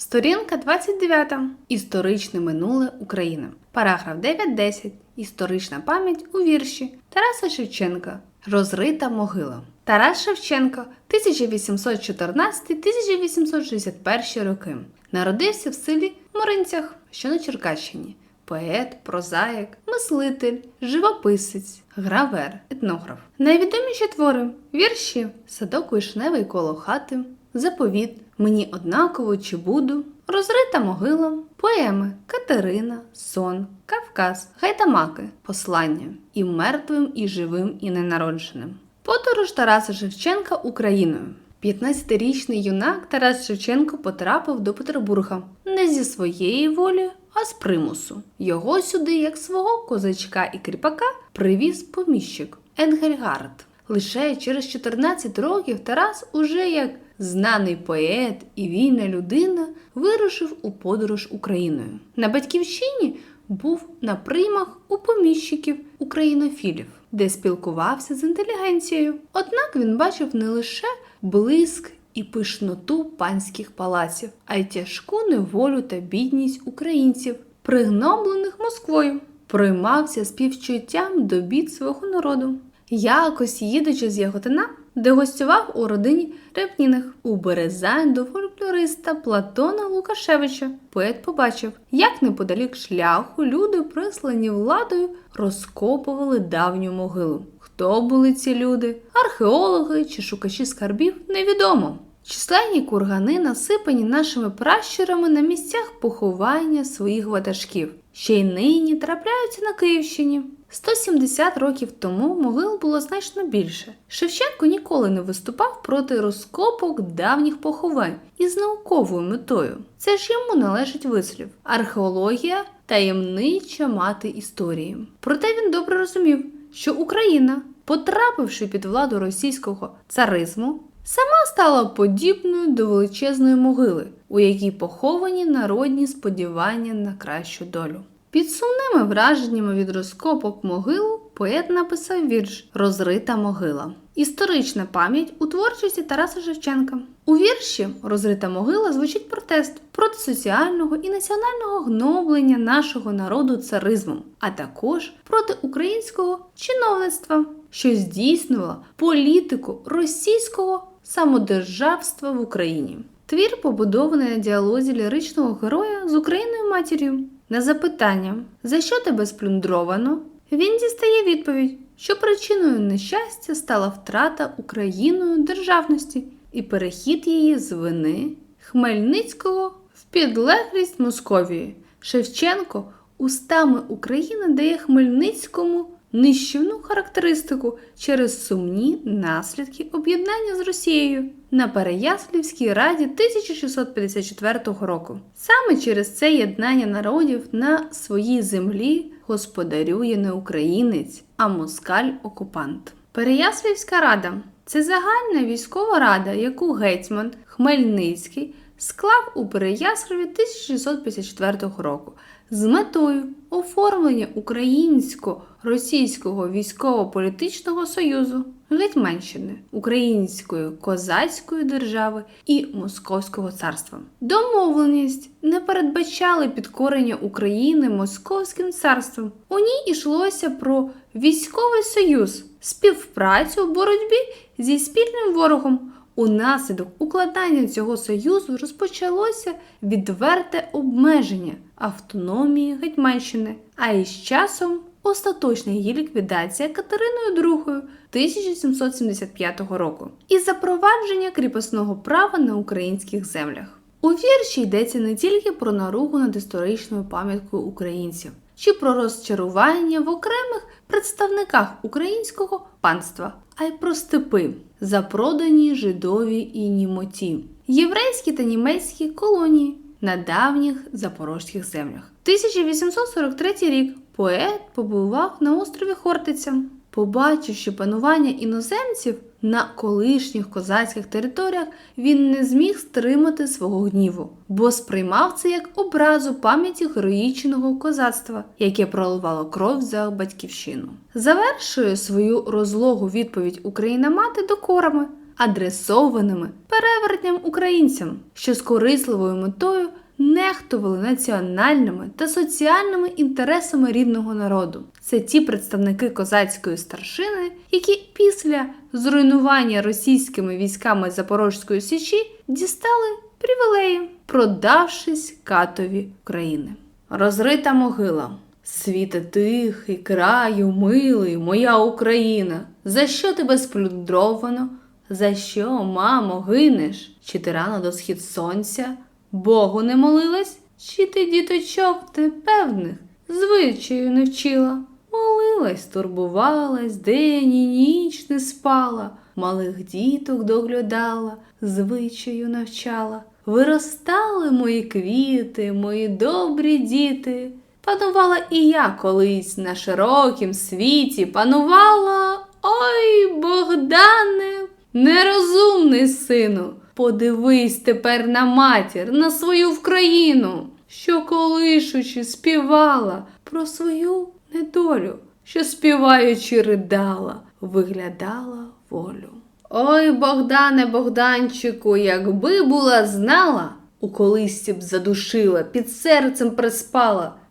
Сторінка 29. Історичне минуле України. Параграф 9.10. Історична пам'ять у вірші Тараса Шевченка. Розрита могила. Тарас Шевченко 1814-1861 роки. Народився в селі Моринцях, що на Черкащині. Поет, прозаїк, мислитель, живописець, гравер, етнограф. Найвідоміші твори вірші Садок вишневий коло хати, Заповіт, Мені однаково чи буду, Розрита могила, поеми Катерина, Сон, Кавказ, Гайдамаки, Послання і мертвим, і живим, і ненародженим. Подорож Тараса Шевченка Україною. 15-річний юнак Тарас Шевченко потрапив до Петербурга не зі своєї волі, а з примусу. Його сюди, як свого козачка і кріпака, привіз поміщик Енгельгард. Лише через 14 років Тарас, уже як знаний поет і вільна людина, вирушив у подорож Україною. На батьківщині був на приймах у поміщиків українофілів, де спілкувався з інтелігенцією. Однак він бачив не лише блиск і пишноту панських палаців, а й тяжку неволю та бідність українців, пригноблених Москвою, приймався співчуттям до бід свого народу. Якось їдучи з Яготина, де гостював у родині Репніних у Березань до фольклориста Платона Лукашевича, поет побачив, як неподалік шляху люди, прислані владою, розкопували давню могилу. Хто були ці люди? Археологи чи шукачі скарбів невідомо. Численні кургани насипані нашими пращурами на місцях поховання своїх ватажків. Ще й нині трапляються на Київщині. 170 років тому могил було значно більше. Шевченко ніколи не виступав проти розкопок давніх поховань із науковою метою. Це ж йому належить вислів. Археологія таємнича мати історії. Проте він добре розумів, що Україна, потрапивши під владу російського царизму, сама стала подібною до величезної могили, у якій поховані народні сподівання на кращу долю. Під сумними враженнями від розкопок могил поет написав вірш Розрита могила. Історична пам'ять у творчості Тараса Шевченка. У вірші Розрита могила звучить протест проти соціального і національного гноблення нашого народу царизмом, а також проти українського чиновництва, що здійснювало політику російського самодержавства в Україні. Твір побудований на діалозі ліричного героя з Україною матір'ю. На запитання, за що тебе сплюндровано, він дістає відповідь, що причиною нещастя стала втрата Україною державності і перехід її з вини Хмельницького в підлеглість Московії. Шевченко устами України дає Хмельницькому нищівну характеристику через сумні наслідки об'єднання з Росією на Переяслівській раді 1654 року. Саме через це єднання народів на своїй землі господарює не українець, а москаль-окупант. Переяслівська рада це загальна військова рада, яку гетьман Хмельницький склав у Переяславі 1654 року з метою оформлення українсько-російського військово-політичного союзу Гетьманщини, Української козацької держави і Московського царства. Домовленість не передбачали підкорення України Московським царством. У ній йшлося про військовий союз, співпрацю в боротьбі зі спільним ворогом. Унаслідок укладання цього союзу розпочалося відверте обмеження автономії Гетьманщини, а із часом остаточна її ліквідація Катериною II 1775 року і запровадження кріпосного права на українських землях. У вірші йдеться не тільки про наругу над історичною пам'яткою українців, чи про розчарування в окремих представниках українського панства, а й про степи, запродані жидові і німоті, єврейські та німецькі колонії на давніх запорозьких землях. 1843 рік поет побував на острові Хортиця. Побачивши панування іноземців на колишніх козацьких територіях, він не зміг стримати свого гніву, бо сприймав це як образу пам'яті героїчного козацтва, яке проливало кров за батьківщину. Завершує свою розлогу відповідь Україна мати докорами, адресованими перевертням українцям, що з корисливою метою нехтували національними та соціальними інтересами рідного народу. Це ті представники козацької старшини, які після зруйнування російськими військами Запорозької січі дістали привілеї, продавшись катові України. Розрита могила. Світе тихий, краю, милий, моя Україна. За що тебе сплюндровано? За що, мамо, гинеш? Чи ти рано до схід сонця? Богу не молилась? Чи ти діточок ти певних звичаю не вчила? Молилась, турбувалась, день і ніч не спала, малих діток доглядала, звичаю навчала. Виростали мої квіти, мої добрі діти. Панувала і я колись на широкім світі, панувала. Ой, Богдане, нерозумний сину, подивись тепер на матір, на свою Вкраїну, що колишучи співала про свою недолю, що співаючи ридала, виглядала волю. Ой, Богдане, Богданчику, якби була знала, у колисці б задушила, під серцем приспала.